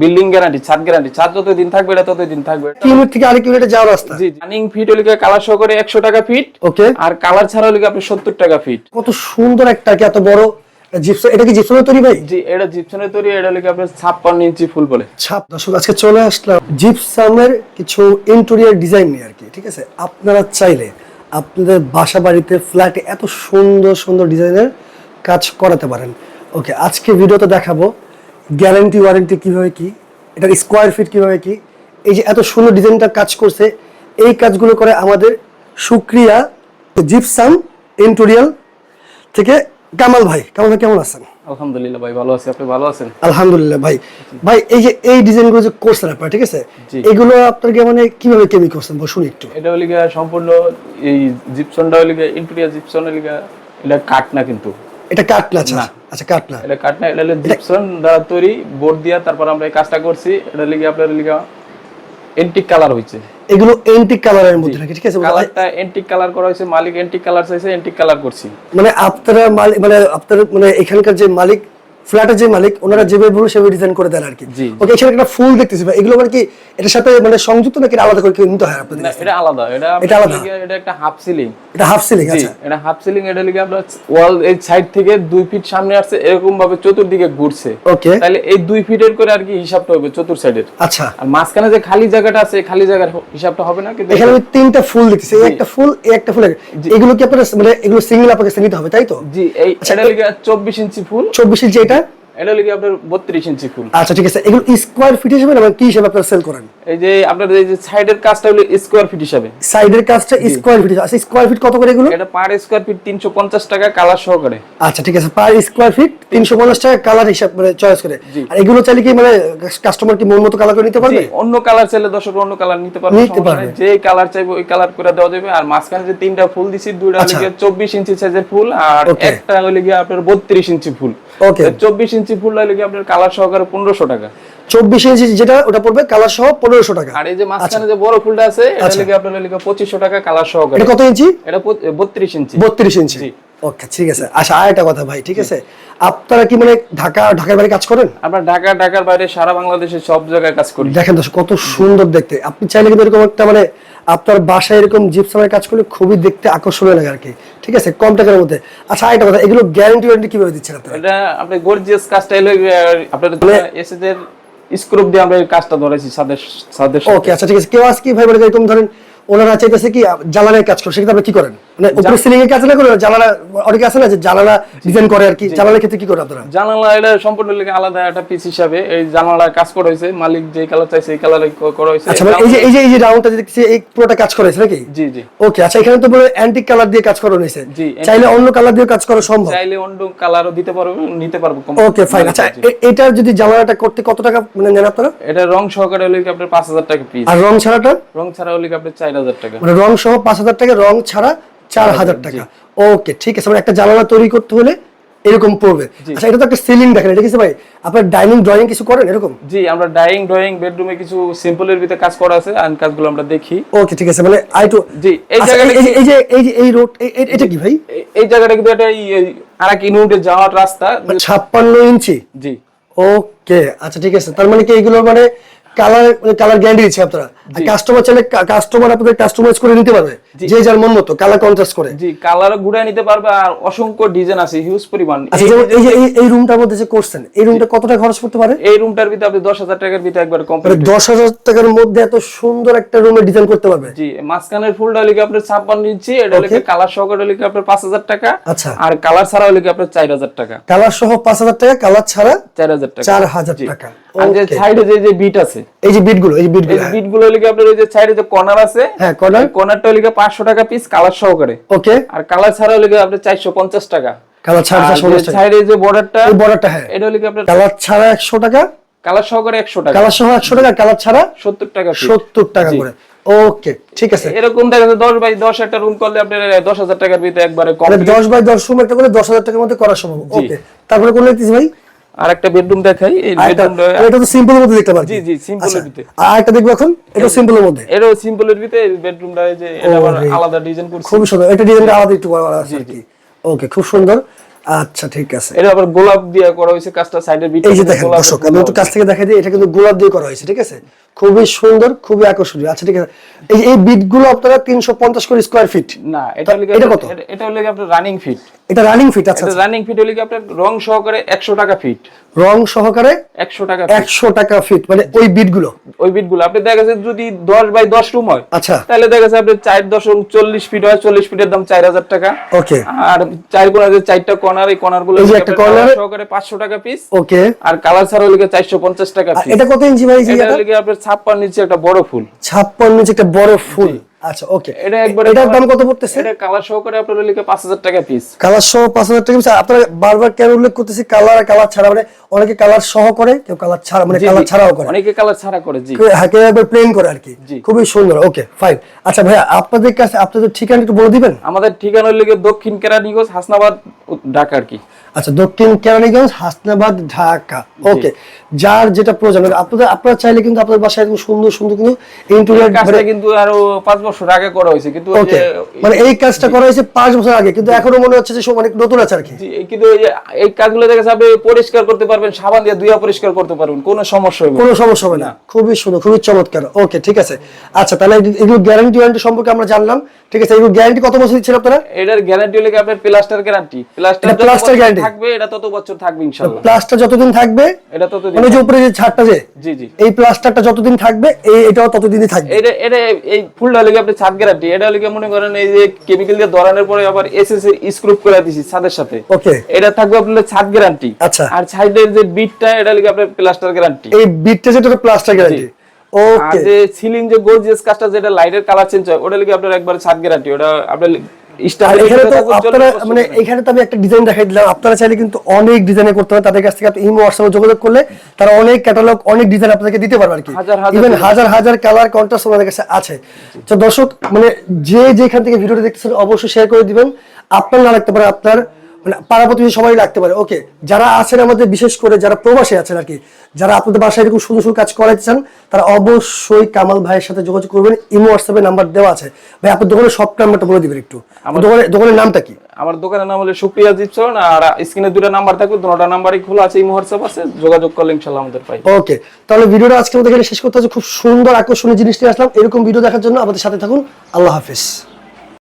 Building guarantee ছাদ guarantee ছাদ যত দিন থাকবে এটা তত দিন থাকবে। ইউনিট থেকে আরেক ইউনিটে যাওয়ার রাস্তা। জি রানিং ফিট হলে কালার সহ করে একশো টাকা ফিট ওকে আর কালার ছাড়া হলে আপনি সত্তর টাকা ফিট কত সুন্দর একটা কি এত বড় জিপসন এটা কি জিপসনের তৈরি ভাই? জি এটা জিপসনের তৈরি এটা হলে আপনার ছাপ্পান্ন ইঞ্চি ফুল বলে। ছাপ দর্শক আজকে চলে আসলাম জিপসামের কিছু ইন্টেরিয়র ডিজাইন নিয়ে আর কি ঠিক আছে? আপনারা চাইলে আপনাদের বাসা বাড়িতে ফ্ল্যাটে এত সুন্দর সুন্দর ডিজাইনের কাজ করাতে পারেন। ওকে আজকে ভিডিওতে দেখাবো গ্যারান্টি ওয়ারেন্টি কীভাবে কি? এটার স্কোয়ার ফিট কীভাবে কি? এই যে এত সুন্দর ডিজাইনটা কাজ করছে এই কাজগুলো করে আমাদের সুক্রিয়া জিপসাম ইন্টোরিয়াল থেকে কামাল ভাই। কামাল ভাই কেমন আছেন? আলহামদুলিল্লাহ ভাই ভালো আছি। আপনি ভালো আছেন? আলহামদুলিল্লাহ ভাই। ভাই এই যে এই ডিজাইনগুলো যে করছেন আপনারা ঠিক আছে? এগুলো আপনাকে মানে কীভাবে কেমি করছেন? শুনি একটু। এটা হলে সম্পূর্ণ এই জিপসনটা হলে ইন্টেরিয়ার জিপসন হলে এটা কাঠ না কিন্তু? এটা কাঠ না আচ্ছা। না। আচ্ছা কাটনা এটা কাটনা এটা হলো জিপসন দ্বারা তৈরি বোর্ড দিয়া তারপর আমরা এই কাজটা করছি। এটা লিগে আপনার লিগা এন্টিক কালার হয়েছে এগুলো এন্টিক কালারের মধ্যে নাকি ঠিক আছে? কালারটা এন্টিক কালার করা হয়েছে মালিক এন্টিক কালার চাইছে এন্টিক কালার করছি। মানে আপনারা মালিক মানে আপনার মানে এখানকার যে মালিক ফ্ল্যাটের যে মালিক ওনারা যেভাবে বলব সেভাবে ডিজাইন করে দেন আর কি। ওকে এখানে একটা ফুল দেখতেছি ভাই। এগুলো মানে কি এটার সাথে মানে সংযুক্ত নাকি আলাদা করে কেউ নিতে হয় আপনাদের না এটা আলাদা। এটা এটা আলাদা? এটা একটা হাফ সিলিং এটা হাফ সিলিং আচ্ছা। এটা হাফ সিলিং এটা লিগে আপনার ওয়াল এই সাইড থেকে দুই ফিট সামনে আসছে এরকম ভাবে চতুর্দিকে ঘুরছে। ওকে তাহলে এই দুই ফিটের করে আর কি হিসাবটা হবে চতুর সাইডের আচ্ছা। আর মাঝখানে যে খালি জায়গাটা আছে এই খালি জায়গার হিসাবটা হবে না? কিন্তু এখানে আমি তিনটা ফুল দেখতেছি। এই একটা ফুল এই একটা ফুল এগুলো কি আপনার মানে এগুলো সিঙ্গেল আপনাকে নিতে হবে তাই তো? জি এই এটা লিগে চব্বিশ ইঞ্চি ফুল। চব্বিশ ইঞ্চি এটা এটা লিগে আপনার বত্রিশ ইঞ্চি ফুল। আচ্ছা ঠিক আছে। এগুলো স্কোয়ার ফিট হিসেবে না মানে কি হিসেবে আপনারা সেল করেন? এই যে আপনার এই যে সাইডের কাজটা হলো স্কোয়ার ফিট হিসাবে। সাইডের কাজটা স্কোয়ার ফিট আচ্ছা স্কোয়ার ফিট কত করে এগুলো? এটা পার স্কোয়ার ফিট তিনশো পঞ্চাশ টাকা কালার সহকারে আচ্ছা ঠিক আছে। পার স্কোয়ার ফিট তিনশো পঞ্চাশ টাকা কালার হিসাব মানে চয়েস করে। আর এগুলো চাইলে কি মানে কাস্টমার কি মন মতো কালার করে নিতে পারবে? অন্য কালার চাইলে দর্শক অন্য কালার নিতে পারবে নিতে পারবে। যে কালার চাইবে ওই কালার করে দেওয়া যাবে। আর মাঝখানে যে তিনটা ফুল দিছি দুইটা আচ্ছা। লিগে চব্বিশ ইঞ্চি সাইজের ফুল আর একটা হলে গিয়ে আপনার বত্রিশ ইঞ্চি ফুল। Okay. চব্বিশ ইঞ্চি ফুল হলে গিয়ে আপনার কালার সহকারে পনেরোশো টাকা? চব্বিশ ইঞ্চি যেটা ওটা পড়বে কালার সহ পনেরোশো টাকা। আর এই যে মাঝখানে যে বড় ফুলটা আছে এটা আচ্ছা। লিগে আপনার লিগে পঁচিশশো টাকা কালার সহকারে। এটা কত ইঞ্চি? এটা বত্রিশ ইঞ্চি। বত্রিশ ইঞ্চি। ওকে ঠিক আছে। আচ্ছা আর একটা কথা ভাই ঠিক আছে? আপনারা কি মানে ঢাকা ঢাকার বাইরে কাজ করেন? আমরা ঢাকা ঢাকার বাইরে সারা বাংলাদেশে সব জায়গায় কাজ করি। দেখেন কত সুন্দর দেখতে। আপনি চাইলে কিন্তু এরকম একটা মানে আপনার বাসায় এরকম জিপসামের কাজ করলে খুবই দেখতে আকর্ষণীয় লাগে আর কি ঠিক আছে? কম টাকার মধ্যে। আচ্ছা আরেকটা কথা এগুলো গ্যারান্টি ওয়ারেন্টি কীভাবে দিচ্ছেন আপনারা? এটা আপনি গর্জিয়াস কাজটা এলো আপনার মানে- এর স্ক্রুপ দিয়ে আমরা এই কাজটা ধরেছি সাদের সাদের ওকে আচ্ছা ঠিক আছে। কেউ আজকে ভাই বলে এরকম ধরেন ওনারা চাইতেছে কি জ্বালানের কাজ করে সেক্ষেত্রে আপনি কি করেন? মানে উপরে সিলিং এর কাজ না করে জ্বালানা অনেকে আছে না যে জ্বালানা ডিজাইন করে আর কি। জ্বালানের ক্ষেত্রে কি করে আপনারা? জানালা এটা সম্পূর্ণ লিখে আলাদা একটা পিস হিসাবে। এই জানালার কাজ করা হয়েছে মালিক যে কালার চাইছে এই কালার করা হয়েছে। আচ্ছা মানে এই যে এই যে এই যে রাউন্ডটা দেখছি এই পুরোটা কাজ করা হয়েছে নাকি? জি জি। ওকে আচ্ছা এখানে তো বলে অ্যান্টিক কালার দিয়ে কাজ করা হয়েছে। জি, চাইলে অন্য কালার দিয়ে কাজ করা সম্ভব? চাইলে অন্য কালারও দিতে পারব নিতে পারব ওকে ফাইন আচ্ছা। এটার যদি জ্বালানাটা করতে কত টাকা মানে নেন আপনারা? এটা রং সহকারে হলে কি আপনার পাঁচ হাজার টাকা পিস আর রং ছাড়াটা? রং ছাড়া হলে কি আপনার হাজার টাকা। মানে রং সহ পাঁচ হাজার টাকা রং ছাড়া চার হাজার টাকা। ওকে ঠিক আছে মানে একটা জানালা তৈরি করতে হলে এরকম পড়বে। আচ্ছা এটা তো একটা সিলিং দেখেন এটা কিছু ভাই আপনার ডাইনিং ড্রয়িং কিছু করেন এরকম? জি আমরা ডাইং ড্রয়িং বেডরুমে কিছু সিম্পলের ভিতরে কাজ করা আছে আর কাজগুলো আমরা দেখি। ওকে ঠিক আছে মানে আই টু জি, এই জায়গাটা এই যে- এই যে এই রোড এটা কি ভাই? এই- এই জায়গাটা কিন্তু একটা আর এক ইউনিটে যাওয়ার রাস্তা। ছাপ্পান্ন ইঞ্চি? জি। ওকে আচ্ছা ঠিক আছে তার মানে কি এগুলো মানে কালার মানে কালার গ্যারান্টি দিচ্ছে আপনারা? কাস্টমার চাইলে কাস্টমার আপনাদের কাস্টমাইজ করে নিতে পারবে। যে যার মন মতো কালার কন্ট্রাস্ট করে। জি কালার ঘুরায় নিতে পারবে আর অসংখ্য ডিজাইন আছে হিউজ পরিমাণ। আচ্ছা যেমন এই যে এই- এই রুমটার মধ্যে যে করছেন এই রুমটা কত টাকা খরচ করতে পারে? এই রুমটার ভিতরে আপনি দশ হাজার টাকার ভিতরে একবার মানে কমপ্লিট দশ হাজার টাকার মধ্যে এত সুন্দর একটা রুমে ডিজাইন করতে পারবে? জি মাঝখানের ফুলটা কি আপনার ছাপ্পান্ন ইঞ্চি এটা হলে কালার সহকারে হলে কি আপনার পাঁচ হাজার টাকা আচ্ছা। আর কালার ছাড়া কি আপনার চার হাজার টাকা। কালার সহ পাঁচ হাজার টাকা কালার ছাড়া চার হাজার টাকা। চার হাজার জি। টাকা। আর যে সাইডে যে বিট আছে এই যে বিটগুলো এই বিট এই গুলো বিটগুলো হলে কি আপনার ওই যে সাইডে যে কর্নার আছে হ্যাঁ কর্নার কর্নারটা টাকা পিস কালার সহকারে। ওকে। আর কালার ছাড়া হলে আপনার চারশো পঞ্চাশ টাকা। কালার ছাড়া টাকা। সাইডে যে বর্ডারটা বর্ডারটা হ্যাঁ। এটা আপনার কালার ছাড়া একশো টাকা? কালার সহকারে একশো টাকা। কালার সহ একশো টাকা কালার ছাড়া সত্তর টাকা piece। সত্তর টাকা করে। ওকে ঠিক আছে। এরকম দেখা যায় বাই দশ একটা রুম করলে আপনার দশ হাজার টাকার ভিতরে একবারে কম দশ বাই দশ রুম একটা করে দশ হাজার টাকার মধ্যে করা সম্ভব। ওকে তারপরে কোন নিতেছি ভাই? আর একটা বেডরুম দেখাই এই এটা বেডরুমটা এটা তো সিম্পলের মধ্যে দেখতে পাচ্ছি জি, জি, এর ভিতরে। আর একটা দেখব এখন এটা সিম্পলের মধ্যে। সিম্পলের ভিতরে বেডরুমটা যে এটা আবার আলাদা ডিজাইন করছি। খুবই সুন্দর। এটা ডিজাইনটা আলাদা একটু করা আছে ওকে খুব সুন্দর। আচ্ছা ঠিক আছে। এটা আবার গোলাপ দিয়ে করা হয়েছে কাজটা সাইডের বিট এই যে দেখেন দর্শক আমি একটু কাছ থেকে দেখাই দিই এটা কিন্তু গোলাপ দিয়ে করা হয়েছে ঠিক আছে? খুবই সুন্দর খুবই আকর্ষণীয়। আচ্ছা ঠিক আছে। এই এই বিটগুলো আপনারা তিনশো পঞ্চাশ করে স্কোয়ার ফিট না এটা এটা? কত? এটা হলো আপনার রানিং ফিট এটা রানিং ফিট আচ্ছা এটা আচ্ছা। রানিং ফিট হলো কি আপনার রং সহকারে 100 টাকা ফিট রং সহকারে 100 টাকা feet। একশো টাকা ফিট মানে ওই বিটগুলো ওই বিটগুলো আপনি দেখা গেছে যদি 10 বাই 10 রুম হয় আচ্ছা। তাহলে দেখা যাচ্ছে আপনি 4.40 ফিট হয় 40 ফিটের দাম 4000 টাকা। ওকে আর চার কোণা যে চারটা কর্নার এই কর্নারগুলো এই একটা corner- সহকারে 500 টাকা পিস ওকে আর কালার ছাড়া হলো 450 টাকা পিস এটা কত ইঞ্চি ভাই? এটা হলো কি আপনার 56 নিচে একটা বড় ফুল। ছাপ্পান্ন ইঞ্চি একটা বড় ফুল। আচ্ছা ওকে এটা একবারে এটার দাম কত পড়তেছে? এটা কালার সহকারে আপনার হলো কি 5000 টাকা পিস কালার সহ পাঁচ হাজার টাকা পিস। আপনারা বারবার কেন উল্লেখ করতেছি কালার আর কালার ছাড়া মানে অনেকে কালার সহ করে কেউ কালার ছাড়া মানে কালার ছাড়াও করে। অনেকে কালার ছাড়া করে জি। হ্যাঁ কেউ একবার প্লেন করে আর কি। খুবই সুন্দর ওকে ফাইন আচ্ছা ভাইয়া আপনাদের কাছে আপনাদের ঠিকানা একটু বলে দিবেন? আমাদের ঠিকানা হলো দক্ষিণ কেরানীগঞ্জ হাসনাবাদ ঢাকা আর কি। আচ্ছা দক্ষিণ কেরানীগঞ্জ হাসনাবাদ ঢাকা। ওকে যার যেটা প্রয়োজন আপনাদের আপনারা চাইলে কিন্তু আপনাদের বাসায় এরকম সুন্দর সুন্দর কিন্তু ইন্টেরিয়র কাজটা কিন্তু আরও পাঁচ বছর আগে করা হয়েছে কিন্তু মানে এই কাজটা করা হয়েছে পাঁচ বছর আগে কিন্তু এখনও মনে হচ্ছে যে সব অনেক নতুন আছে আর কি। কিন্তু এই কাজগুলো দেখে আপনি পরিষ্কার করতে পারবেন সাবান দিয়ে ধুয়া পরিষ্কার করতে পারবেন কোনো সমস্যা হবে কোনো সমস্যা হবে না। খুবই সুন্দর খুবই চমৎকার। ওকে ঠিক আছে। আচ্ছা তাহলে এগুলো- গ্যারান্টি ওয়ারেন্টি সম্পর্কে আমরা জানলাম। ঠিক আছে এগুলো গ্যারান্টি কত বছর দিচ্ছেন আপনারা? এটার গ্যারান্টি হলে আপনার plaster guarantee plaster plaster guarantee? থাকবে এটা তত বছর থাকবে ইনশাআল্লাহ। প্লাসটা যতদিন থাকবে এটা মানে যে উপরে যে ছাদটা যে জি জি। এই প্লাস্টারটা যতদিন থাকবে এই এটাও ততদিনই থাকবে। এটা এটা এই ফুলটা আপনি ছাদ গ্যারান্টি? এটা হলে কি মনে করেন এই যে কেমিক্যাল দিয়ে পরে আবার এসএস স্ক্রুপ করে দিছি ছাদের সাথে। ওকে। এটা থাকবে আপনার ছাদ গ্যারান্টি। আচ্ছা। আর সাইডের যে বিটটা এটা কি আপনার প্লাস্টার গ্যারান্টি এই বিটটা যেটা প্লাস্টার গ্যারান্টি আর যে সিলিং যে গর্জিয়াস কাজটা যেটা লাইটের কালার চেঞ্জ হয় ওটা লিখে আপনার একবার ছাদ গ্যারান্টি ওটা আপনার এখানে তো আপনারা মানে এখানে তো আমি একটা ডিজাইন দেখাই দিলাম। আপনারা চাইলে কিন্তু অনেক ডিজাইনে করতে হবে তাদের কাছ থেকে আপনি ইমো হোয়াটসঅ্যাপে যোগাযোগ করলে তারা অনেক ক্যাটালগ অনেক ডিজাইন আপনাকে দিতে পারবে আর কি। হাজার হাজার ইভেন হাজার হাজার কালার কন্ট্রাস্ট ওনাদের কাছে আছে। তো দর্শক মানে যে যেখান থেকে ভিডিওটা দেখতেছেন অবশ্যই শেয়ার করে দিবেন। আপনার না লাগতে পারে আপনার মানে পাড়া প্রতিবেশী সবাই লাগতে পারে। ওকে যারা আছেন আমাদের বিশেষ করে যারা প্রবাসী আছেন আর কি যারা আপনাদের বাসায় এরকম সুন্দর সুন্দর কাজ করাইতে চান তারা অবশ্যই কামাল ভাইয়ের সাথে যোগাযোগ করবেন। ইমো হোয়াটসঅ্যাপে নাম্বার দেওয়া আছে। ভাই আপনার দোকানের সব নাম্বারটা বলে দিবেন একটু। দোকানের দোকানের নামটা কি? আমার দোকানের নাম হলো সুপ্রিয়া জিপসন আর স্ক্রিনে দুটো নাম্বার থাকবে দুটো নাম্বারই খোলা আছে এই হোয়াটসঅ্যাপ আছে যোগাযোগ করলে ইনশাআল্লাহ আমাদের পাই। ওকে তাহলে ভিডিওটা আজকে আমাদের এখানে শেষ করতে হচ্ছে। খুব সুন্দর আকর্ষণীয় জিনিস নিয়ে আসলাম। এরকম ভিডিও দেখার জন্য আমাদের সাথে থাকুন। আল্লাহ হাফিজ।